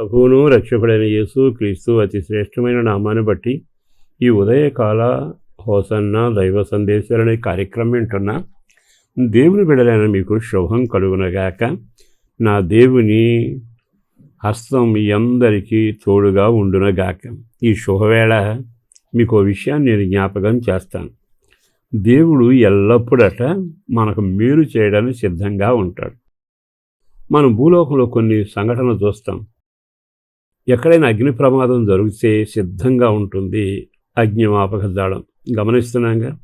ప్రభువును రక్షకుడైన యేసు క్రీస్తు అతి శ్రేష్టమైన నామాన్ని బట్టి ఈ ఉదయకాల హోసన్న దైవ సందేశాలనే కార్యక్రమం వింటున్న. దేవుని బిడలైన మీకు శుభం కలుగునగాక. నా దేవుని హస్తం మీ అందరికీ తోడుగా ఉండునగాక. ఈ శుభవేళ మీకు ఓ విషయాన్ని నేను జ్ఞాపకం చేస్తాను. దేవుడు ఎల్లప్పుడట మనకు మేలు చేయడానికి సిద్ధంగా ఉంటాడు. మనం భూలోకంలో కొన్ని సంఘటనలు చూస్తాం. ఎక్కడైనా అగ్ని ప్రమాదం జరిగితే సిద్ధంగా ఉంటుంది అగ్నిమాపక దళం. గమనిస్తున్నాగా?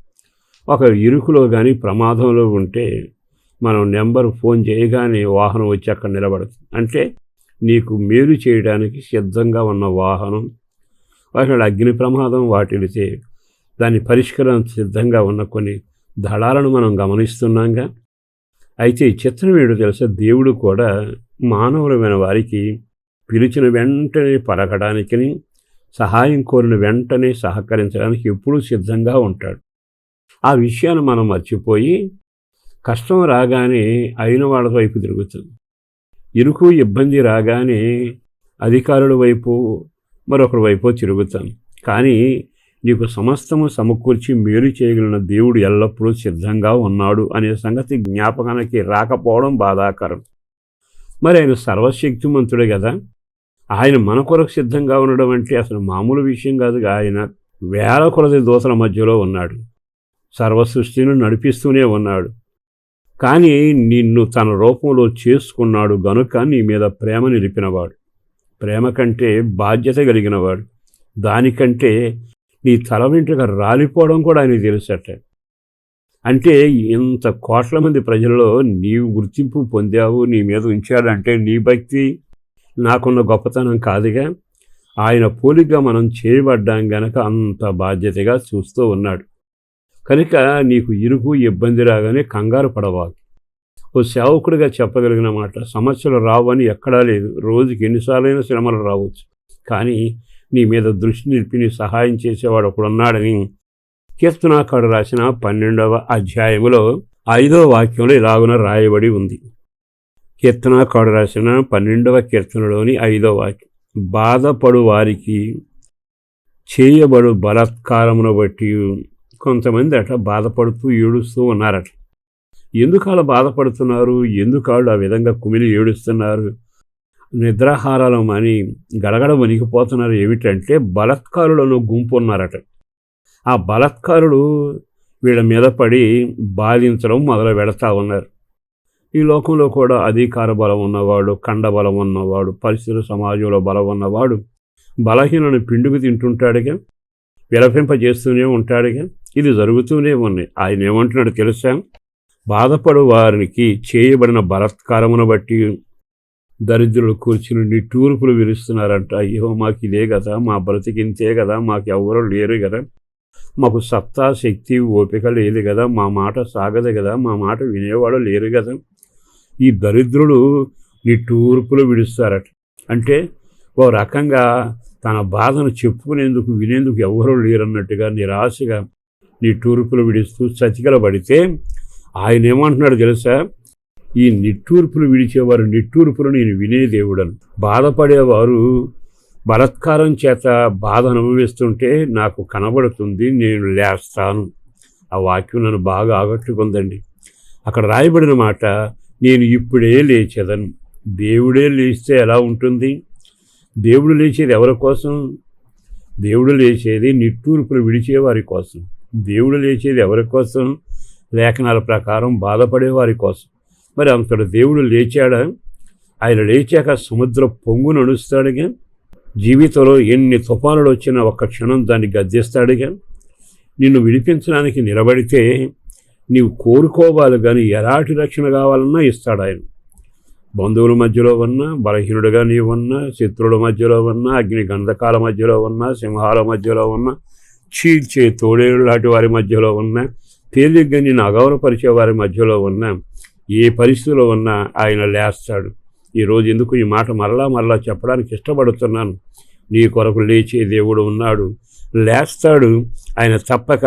ఒక ఇరుకులో కానీ ప్రమాదంలో ఉంటే మనం నెంబర్ ఫోన్ చేయగానే వాహనం వచ్చి అక్కడ నిలబడుతుంది అంటే నీకు మేలు చేయడానికి సిద్ధంగా ఉన్న వాహనం ఒకవేళ అగ్ని ప్రమాదం వాటిలితే దాని పరిష్కారం సిద్ధంగా ఉన్న కొన్ని దళాలను మనం గమనిస్తున్నాగా? అయితే చిత్రం ఏడు తెలుసా? దేవుడు కూడా మానవులమైన వారికి పిలిచిన వెంటనే పలకడానికి సహాయం కోరిన వెంటనే సహకరించడానికి ఎప్పుడూ సిద్ధంగా ఉంటాడు. ఆ విషయాన్ని మనం మర్చిపోయి కష్టం రాగానే అయిన వాళ్ళ వైపు తిరుగుతుంది ఇరుకు ఇబ్బంది రాగానే అధికారుల వైపు మరొకరి వైపు తిరుగుతాం. కానీ నీకు సమస్తము సమకూర్చి మేలు చేయగలిగిన దేవుడు ఎల్లప్పుడూ సిద్ధంగా ఉన్నాడు అనే సంగతి జ్ఞాపకానికి రాకపోవడం బాధాకరం. మరి ఆయన సర్వశక్తిమంతుడే కదా. ఆయన మన కొరకు సిద్ధంగా ఉండడం అంటే అసలు మామూలు విషయం కాదుగా. ఆయన వేల కొలది దోసల మధ్యలో ఉన్నాడు. సర్వ సృష్టిని నడిపిస్తూనే ఉన్నాడు. కానీ నిన్ను తన రూపంలో చేసుకున్నాడు గనుక నీ మీద ప్రేమ నిలిపినవాడు. ప్రేమ కంటే బాధ్యత కలిగినవాడు. దానికంటే నీ తల వెంట్రుక రాలిపోవడం కూడా ఆయన తెలుసట. అంటే ఇంత కోట్ల మంది ప్రజల్లో నీవు గుర్తింపు పొందావు నీ మీద ఉంచాడంటే నీ భక్తి నాకున్న గొప్పతనం కాదుగా. ఆయన పోలిగ్గా మనం చేయబడ్డాం గనక అంత బాధ్యతగా చూస్తూ ఉన్నాడు. కనుక నీకు ఇరుకు ఇబ్బంది రాగానే కంగారు పడవాలి ఓ సేవకుడిగా చెప్పగలిగిన మాట సమస్యలు రావని ఎక్కడా లేదు. రోజుకి ఎన్నిసార్లైనా శ్రమలు రావచ్చు. కానీ నీ మీద దృష్టి నిలిపి నీ సహాయం చేసేవాడు ఒకడున్నాడని కీర్తనాకాడు రాసిన పన్నెండవ అధ్యాయములో ఐదవ వాక్యంలో ఇలాగున రాయబడి ఉంది. కీర్తనాకాడు రాసిన పన్నెండవ కీర్తనలోని ఐదవ వాక్యం. బాధపడు వారికి చేయబడు బలాత్కారమును బట్టి కొంతమంది అట బాధపడుతూ ఏడుస్తూ ఉన్నారట. ఎందుకు అలా బాధపడుతున్నారు? ఎందుకు వాళ్ళు ఆ విధంగా కుమిలి ఏడుస్తున్నారు? నిద్రాహారాలు అని గడగడ వణికిపోతున్నారు ఏమిటంటే బలత్కారులను గుంపు ఉన్నారట ఆ బలత్కారులు వీళ్ళ మీద పడి బాధించడం మొదలు పెడతా ఉన్నారు. ఈ లోకంలో కూడా అధికార బలం ఉన్నవాడు కండ బలం ఉన్నవాడు పరిస్థితుల సమాజంలో బలం ఉన్నవాడు బలహీనను పిండుకు తింటుంటాడుగా విలపింపజేస్తూనే ఉంటాడుగా ఇది జరుగుతూనే ఉన్నాయి ఆయన ఏమంటున్నాడు తెలుసా? బాధపడు వారికి చేయబడిన బలత్కారమును బట్టి దరిద్రులు కూర్చుని నిట్టూర్పులు విరుస్తున్నారంట. అయ్యో మాకు ఇదే కదా మా బ్రతికింతే కదా మాకు ఎవరో లేరు కదా. మాకు సత్తా శక్తి ఓపిక లేదు కదా మా మాట సాగదు కదా మా మాట వినేవాడు లేరు కదా. ఈ దరిద్రులు నిట్టూర్పులు విడుస్తారట. అంటే ఓ రకంగా తన బాధను చెప్పుకునేందుకు వినేందుకు ఎవరూ లేరన్నట్టుగా నిరాశగా నిట్టూర్పులు విడుస్తూ చతికల పడితే ఆయన ఏమంటున్నాడు తెలుసా? ఈ నిట్టూర్పులు విడిచేవారు నిట్టూర్పులు నేను వినే దేవుడను. బాధపడేవారు బలత్కారం చేత బాధ అనుభవిస్తుంటే నాకు కనబడుతుంది నేను లేస్తాను. ఆ వాక్యం నన్ను బాగా ఆగట్టుకుందండి అక్కడ రాయబడిన మాట నేను ఇప్పుడే లేచేదను. దేవుడే లేస్తే ఎలా ఉంటుంది? దేవుడు లేచేది ఎవరి కోసం? దేవుడు లేచేది నిట్టూర్పులు విడిచేవారి కోసం. దేవుడు లేచేది ఎవరి కోసం? లేఖనాల ప్రకారం బాధపడే వారి కోసం. మరి అంతటి దేవుడు లేచాడా? ఆయన లేచాక సముద్ర పొంగు నడుస్తాడుగా? జీవితంలో ఎన్ని తుఫానులు వచ్చినా ఒక్క క్షణం దాన్ని గద్దెస్తాడుగా? నిన్ను విడిపించడానికి నిలబడితే నీవు కోరుకోవాలి కానీ ఎలాంటి రక్షణ కావాలన్నా ఇస్తాడు ఆయన. బంధువుల మధ్యలో ఉన్నా బలహీనుడిగా నీవు ఉన్నా శత్రువుల మధ్యలో ఉన్నా అగ్ని గంధకాల మధ్యలో ఉన్నా సింహాల మధ్యలో ఉన్నా చీల్చే తోడేళ్ళు లాంటి వారి మధ్యలో ఉన్నా తేలిగ్గా నేను అగౌరవపరిచే వారి మధ్యలో ఉన్నా ఏ పరిస్థితిలో ఉన్నా ఆయన లేస్తాడు. ఈరోజు ఎందుకు ఈ మాట మరలా మరలా చెప్పడానికి ఇష్టపడుతున్నాను? నీ కొరకు లేచే దేవుడు ఉన్నాడు. లేస్తాడు. ఆయన తప్పక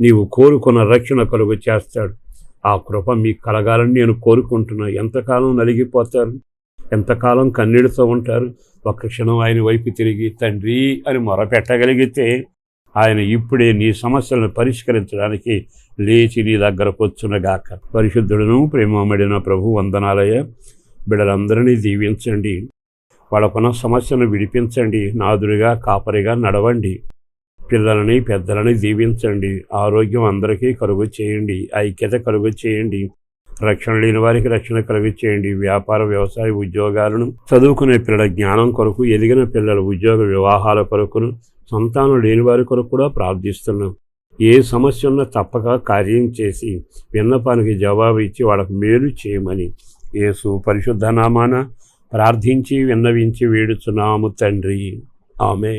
నీవు కోరుకున్న రక్షణ కలుగు చేస్తాడు. ఆ కృప మీకు కలగాలని నేను కోరుకుంటున్నా. ఎంతకాలం నలిగిపోతారు? ఎంతకాలం కన్నీడితో ఉంటారు? ఒక్క క్షణం ఆయన వైపు తిరిగి తండ్రి అని మొరపెట్టగలిగితే ఆయన ఇప్పుడే నీ సమస్యలను పరిష్కరించడానికి లేచి నీ దగ్గరకు వచ్చునగాక పరిశుద్ధుడును ప్రేమమడిన ప్రభు వందనాలయ బిడలందరినీ దీవించండి. వాళ్ళకున్న సమస్యను విడిపించండి. నాదురుగా కాపరిగా నడవండి. పిల్లలని పెద్దలని దీవించండి ఆరోగ్యం అందరికీ కలుగు చేయండి. ఐక్యత కలుగు చేయండి. రక్షణ లేని వారికి రక్షణ కలిగించేయండి చేయండి. వ్యాపార వ్యవసాయ ఉద్యోగాలను చదువుకునే పిల్లల జ్ఞానం కొరకు ఎదిగిన పిల్లల ఉద్యోగ వివాహాల కొరకును సంతానం లేని వారి కొరకు కూడా ప్రార్థిస్తున్నాం. ఏ సమస్య ఉన్నా తప్పక కార్యం చేసి విన్నపానికి జవాబు ఇచ్చి వాళ్ళకు మేలు చేయమని యేసు పరిశుద్ధ నామాన ప్రార్థించి విన్నవించి వేడుచున్నాము తండ్రి. ఆమె